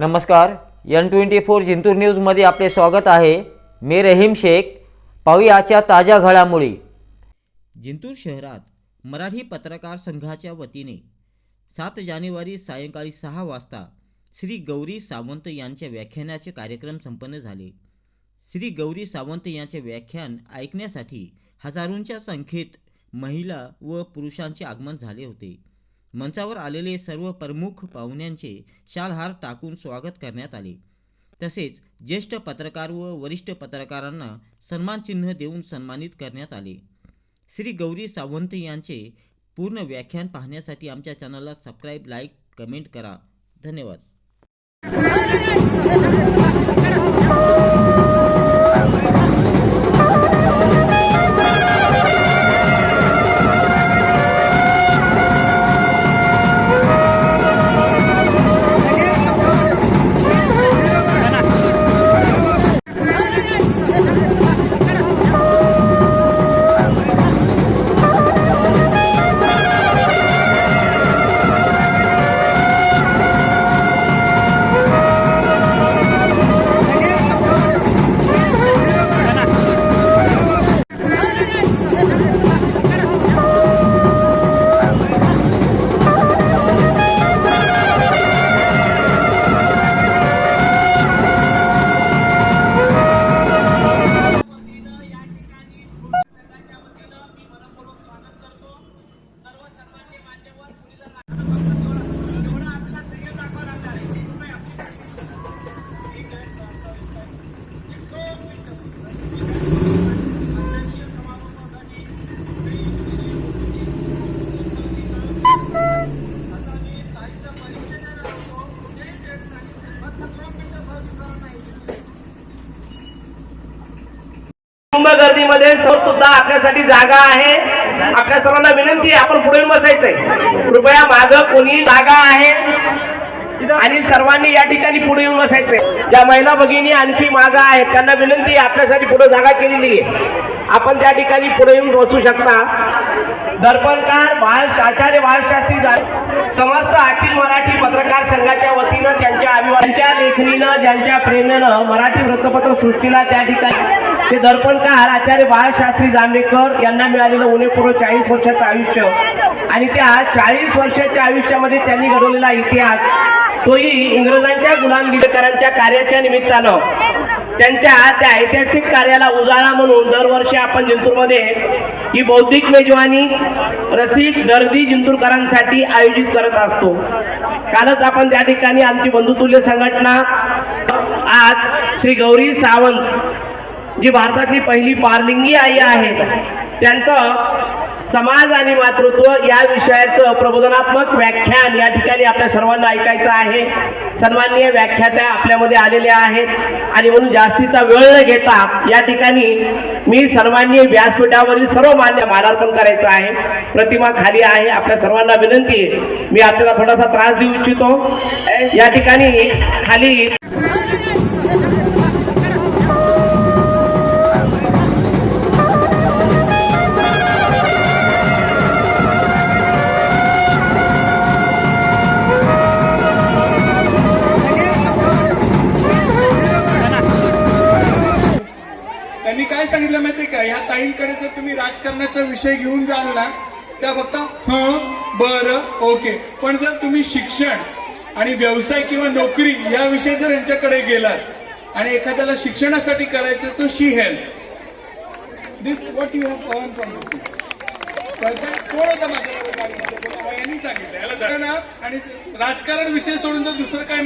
नमस्कार N twenty four Jintur न्यूजमध्ये आपले स्वागत आहे. मी रहीम शेख. पाहुयाच्या ताज्या घडामोडी. जिंतूर शहरात मराठी पत्रकार संघाच्या वतीने सात जानेवारी सायंकाळी सहा वाजता श्री गौरी सावंत यांच्या व्याख्यानाचे कार्यक्रम संपन्न झाले. श्री गौरी सावंत यांचे व्याख्यान ऐकण्यासाठी हजारोंच्या संख्येत महिला व पुरुषांचे आगमन झाले होते. मंचावर आलेले सर्व प्रमुख पाहुण्यांचे शालहार टाकून स्वागत करण्यात आले. तसेच ज्येष्ठ पत्रकार व वरिष्ठ पत्रकारांना सन्मान चिन्ह देऊन सन्मानित करण्यात आले. श्री गौरी सावंत यांचे पूर्ण व्याख्यान पाहण्यासाठी आमच्या चॅनलला सबस्क्राईब लाईक कमेंट करा. धन्यवाद. कुटुंब गर्दीमध्ये सुद्धा आपल्यासाठी जागा आहे. आपल्या सर्वांना विनंती आहे आपण पुढे येऊन बसायचंय. कृपया माग कोणी जागा आहे? आणि सर्वांनी या ठिकाणी पुढे येऊन बसायचंय. ज्या महिला भगिनी आणखी मागा आहेत त्यांना विनंती आपल्यासाठी पुढे जागा केलेली आहे. आपण त्या ठिकाणी पुढे येऊन बसू शकता. दर्पणकार बाळ आचार्य बाळशास्त्री समस्त अखिल मराठी पत्रकार संघाच्या वतीनं त्यांच्या अभिवाद्यांच्या लेखणीनं ज्यांच्या प्रेरणेनं मराठी वृत्तपत्र सृष्टीला त्या ठिकाणी ते दर्पणकार आचार्य बाळशास्त्री जांभेकर यांना मिळालेलं उणेपूर्व चाळीस वर्षाचं आयुष्य. आणि त्या चाळीस वर्षाच्या आयुष्यामध्ये त्यांनी घडवलेला इतिहास. तोही इंग्रजांच्या गुलामगिरीकरांच्या कार्याच्या निमित्तानं. त्यांच्या त्या ऐतिहासिक कार्याला उजाळा म्हणून दरवर्षी आपण जिंतूरमध्ये ही बौद्धिक मेजवानी रसिक दर्दी जिंतूरकरांसाठी आयोजित करत असतो. कालच आपण त्या ठिकाणी आमची बंधुतुल्य संघटना आज श्री गौरी सावंत जी भारतातली पहिली पारलिंगी आई आहे त्यांचं समाज आणि मातृत्व या विषयाचं प्रबोधनात्मक व्याख्यान या ठिकाणी आपल्या सर्वांना ऐकायचं आहे. सन्माननीय व्याख्यात्या आपल्यामध्ये आलेल्या आहेत. आणि म्हणून जास्तीचा वेळ न घेता या ठिकाणी मी सन्माननीय व्यासपीठावरील सर्व मान्य मानार्पण करायचं आहे. प्रतिमा खाली आहे. आपल्या सर्वांना विनंती आहे. मी आपल्याला थोडासा त्रास देऊ इच्छितो. या ठिकाणी खाली काय सांगितलं माहितीये का? ह्या ताईंकडे जर तुम्ही राजकारणाचा विषय घेऊन जाल ना त्या फक्त ह बरं ओके पण जर तुम्ही शिक्षण आणि व्यवसाय किंवा नोकरी या विषय जर यांच्याकडे गेलात आणि एखाद्याला शिक्षणासाठी करायचं तर she help. This what you have earn from कोण यांनी सांगितलं. याला धरा आणि राजकारण विषय सोडून जर दुसरं काय